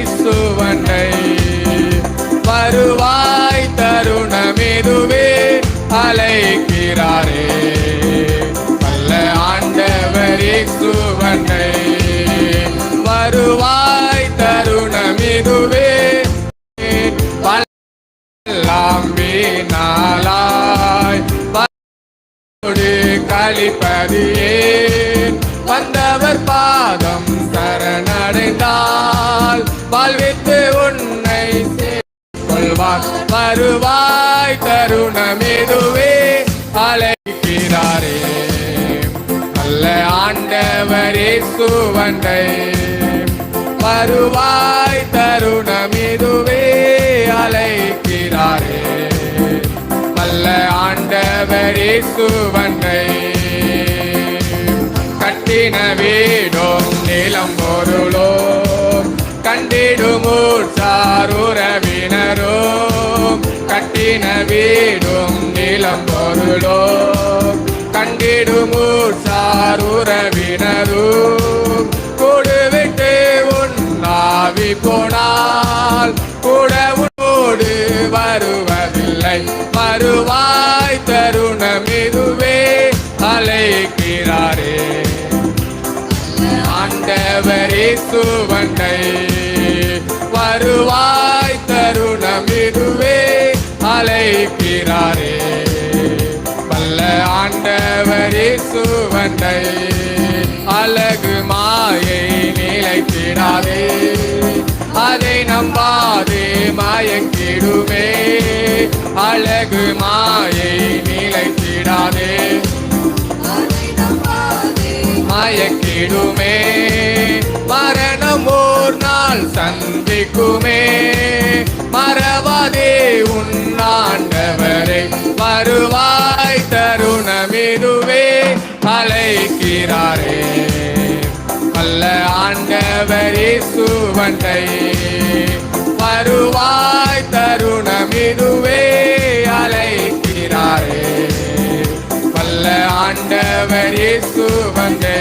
இயேசுவனை. வருவாய் தருணமெதுவே அலைக்கிறாரே அல்ல ஆண்டவர் இயேசுவனை. வருவாய் தருணமெதுவே எல்லாம் வீணாலாய். கழிப்பதியே வந்தவர் பாதம் சரணடைந்தார். வாழ் வாழ்வித்து உன்னை கொள்வார் வருவாய் தருணமிதுவே அழைக்கிறாரே. நல்ல ஆண்டவரே சுவண்டை வருவாய் தருணமிதுவே அழைக்கிறாரே. வல்ல ஆண்டவரே சுவண்டை கட்டின வீடு சாருறவினரோ கட்டின வீடும் நிலம் பொருளோ கண்டிடுமூர் சாருறவினரோ கொடுவிட்டு உண்ணாவி போனால் கூட உன்னோடு வருவதில்லை. வருவாய் தருணம் இதுவே அலைக்கிறாரே ஆண்டவரே சுவண்டை தருணமிதுவே அழைக்கிறாரே. பல்ல ஆண்டவரே சுவண்டை அழகு மாயை நிலைத்திடாதே. அதை நம்பாதே மயக்கிடுமே. அழகு மாயை நிலைத்திடாதே. மயக்கிடுமே. மரணம் ஓர் நாள் சந்திக்குமே. மறவாதே உன்னாண்டவரை வருவாய் தருணமிதுவே அழைக்கிறாரே. அல்ல ஆண்டவரே சுவண்டை வருவாய் தருணமிதுவே அழைக்கிறாரே. வல்ல ஆண்டவரே இயேசுவங்கை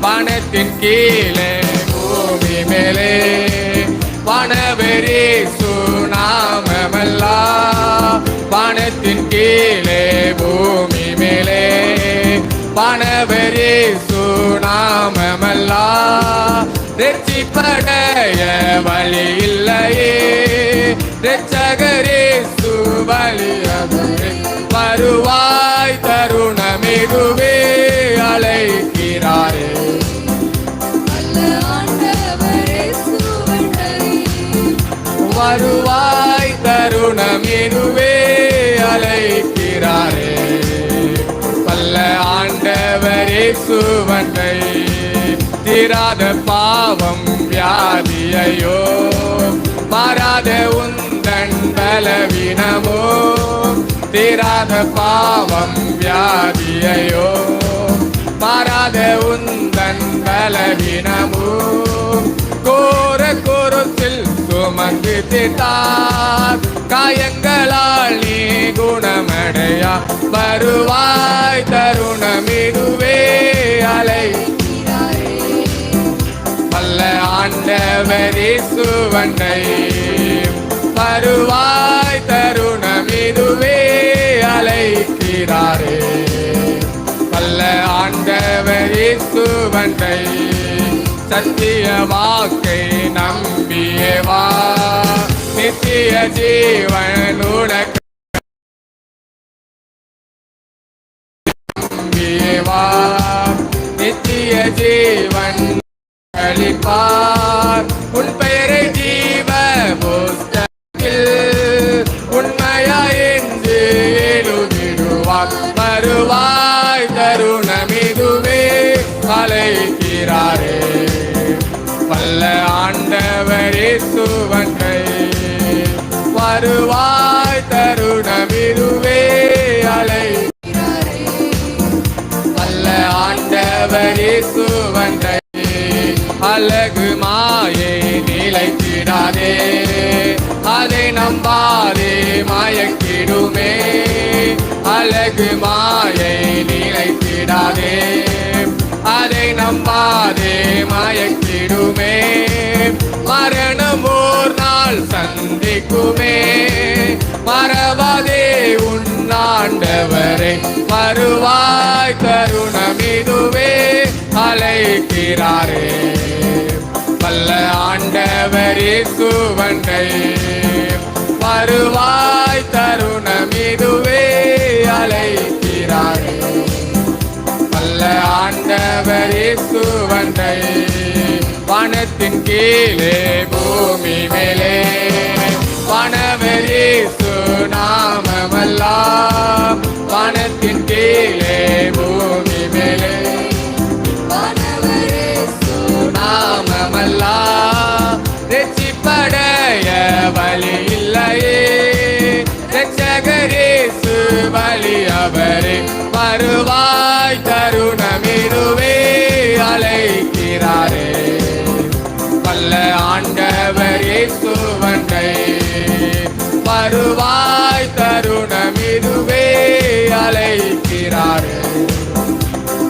வானத்தின் கீழே வானவர் இயேசு நாமமல்லா வானத்தின் கீழே பூமி மேலே. வானவர் இயேசு நாமமல்லா ரட்சிப்படைய வழி இல்லையே. ரட்சகரே வழியதே வருவாய் தருணமிகுவே அழைக்கிறாரே. வருவாய் தருணம் தருணமிகுவே அழைக்கிறாரே. பல்ல ஆண்டவரே சுவன்றை தீராத பாவம் வியாதியையோ மாறாத உந்தன் பலவீனமோ தீராத பாவம் வியாதியையோ மாறாத உந்தன் பலவீனமோ சுமந்து தீர்த்தார் காயங்களால் நீ குணமடையா. வருவாய் தருணமிடுவே அலை. வல்ல ஆண்டவரி சுவண்டை வருவாய் தருணமிடுவே அலைக்கிறாரே வல்ல ஆண்டவரி சுவண்டை சத்திய வாக்கை நம்பியவா? நித்திய ஜீவனுடக்க நம்பியவா? நித்திய ஜீவன் கழிப்பா ஆண்டவரே சுவன்றை அழகு மாயை நிலைத்திடாதே அதை நம்பாதே மயக்கிடுமே. அழகு மாயை நினைத்திடாதே அதை நம்பாதே மயக்கிடுமே. மரணம் ஓர் நாள் சந்திக்குமே மறவாதே உன் உன்னாண்டவரை வருவாய் தருணமிதுவே அழைக்கிறாரே. வல்ல ஆண்டவரே சுவண்டை வருவாய் தருணம் இதுவே அழைக்கிறாரே. வல்ல ஆண்டவரே சுவண்டை வானத்தின் கீழே பூமி மேலே வானவரே சுனாம வழி அவரே வருவாய் தருணமிருவே அழைக்கிறாரே. வல்ல ஆண்டவர் இயேசுவண்டை வருவாய் தருணமிருவே அழைக்கிறாரே.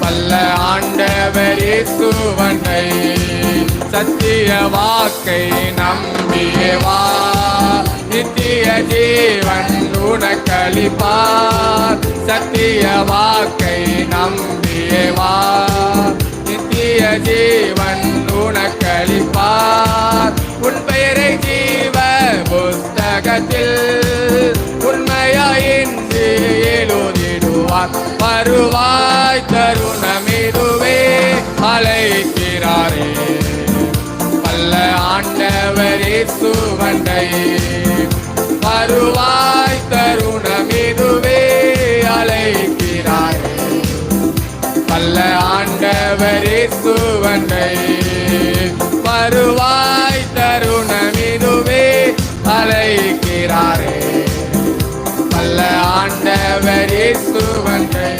வல்ல ஆண்டவர் இயேசுவனை சத்திய வாக்கை நம்பியவா. ஜீவன் உனக்களிப்பார். சத்திய வாக்கை நம்பியவா. நித்திய ஜீவன் உனக்களிப்பார். உன் பெயரை ஜீவ புஸ்தகத்தில் உண்மையாயின்றி எழுதிடுவார். வருவாய் தருணமிதுவே அழைக்கிறாரே. பல்ல ஆண்டவரே சுவண்டை வருவாய் தருணமிதுவே அழைக்கிறாய் பல்ல ஆண்டவரே சுவண்டை வருவாய் தருணமிதுவே அழைக்கிறாரே. பல்ல ஆண்டவரே சுவனை